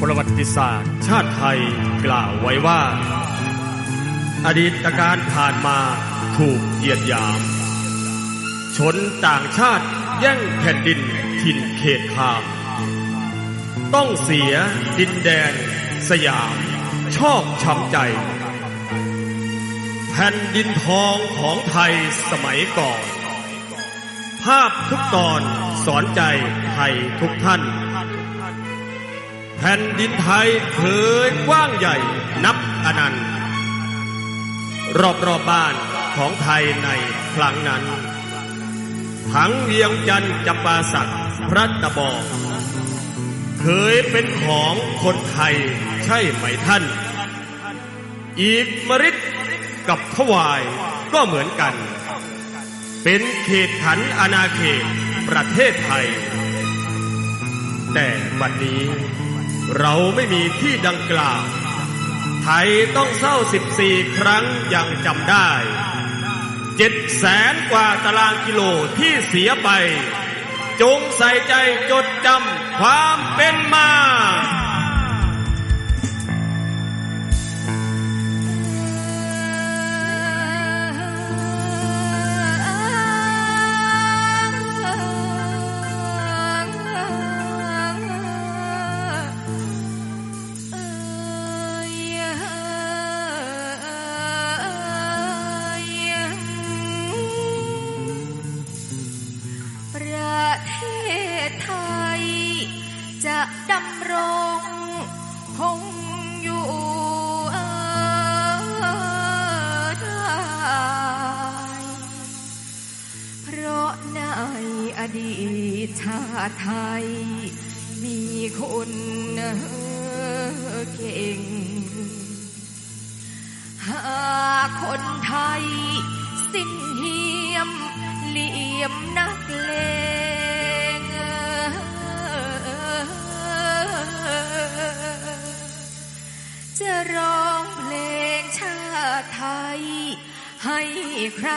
ประวัติศาสตร์ ชาติไทยกล่าวไว้ว่า อดีตการผ่านมาถูกเหยียดหยาม ชนต่างชาติแย่งแผ่นดินถิ่นเขตขามต้องเสียดินแดน สยาม ชอบช้ำใจ แผ่นดินทองของไทยสมัยก่อน ภาพทุกตอนสอนใจไทยทุกท่าน แผ่นดินไทยเคยกว้างใหญ่นับอนันต์ รอบๆบบ้านของไทยในครั้งนั้น ทั้งเวียงจันทร์จปาสักพระตะบองเคยเป็นของคนไทยใช่ไหมท่าน อีกมริดกับทวายก็เหมือนกัน เป็นเขตขันอาณาเขตประเทศไทย แต่วันนี้เราไม่มีที่ดังกล่าว ไทยต้องเศร้า 14 ครั้งยังจำได้เจ็ดแสนกว่าตารางกิโลที่เสียไป จงใส่ใจจดจำความเป็นมา ดีตชาติไทย มีคนเก่ง หากคนไทย สิ้นเหียมเหลี่ยมนักเลงจะร้องเพลงชาติไทย ให้ใคร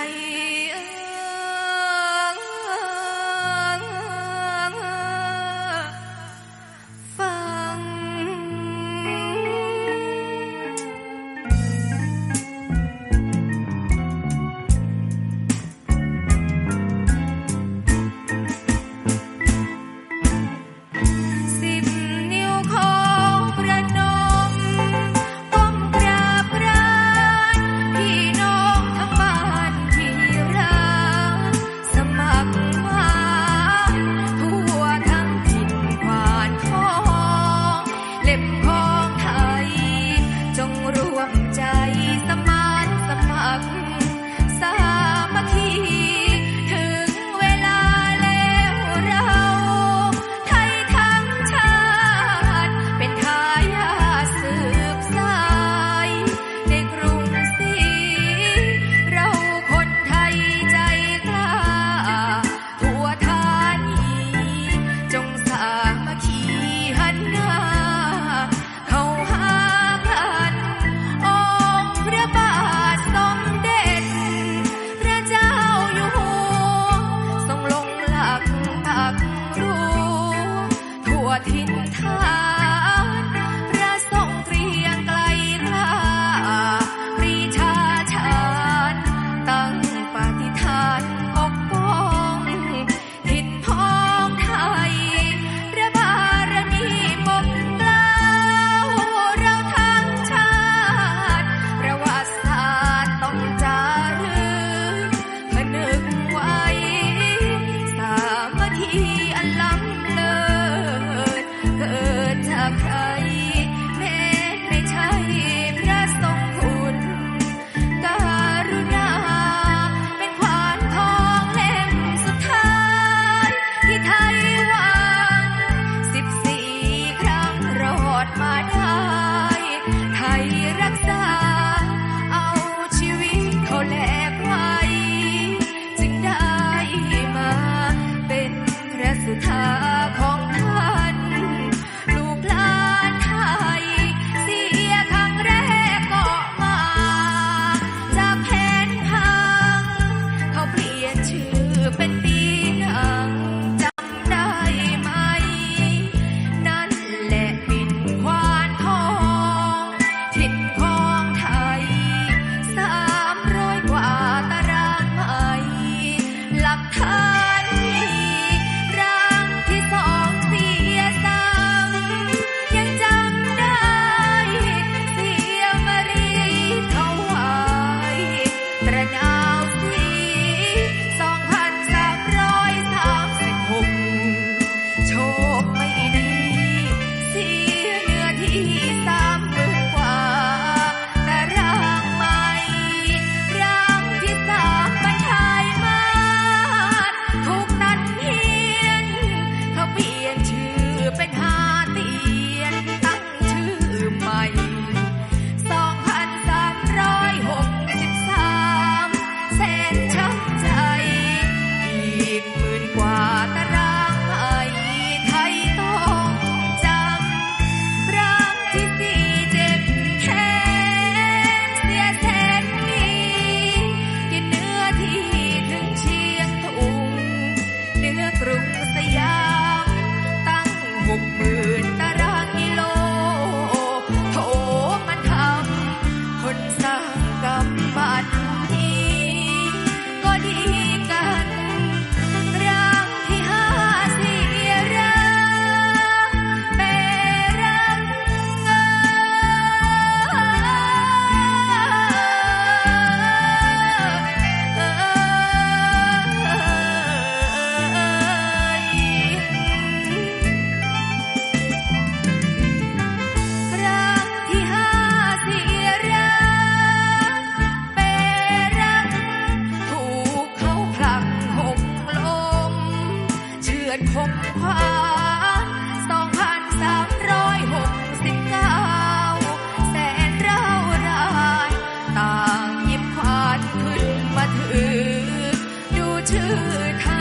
ดูชื่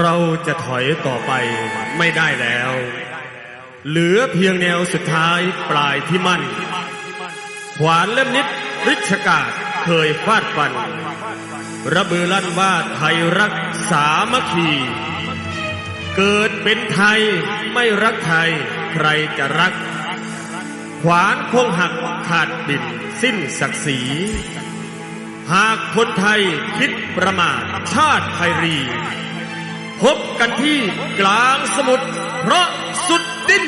เราจะถอยต่อไปไม่ได้แล้ว เหลือเพียงแนวสุดท้ายปลายที่มั่น ขวานเล่มนิดริชกาดเคยฟาดฟัน ระเบือลั่นว่าไทยรักสามัคคี เกิดเป็นไทยไม่รักไทยใครจะรัก ขวานคงหักขาดดินสิ้นศักดิ์ศรีหากคนไทยคิดประมาทชาติไทยรี พบกันที่กลางสมุทรเพราะสุดดิ้น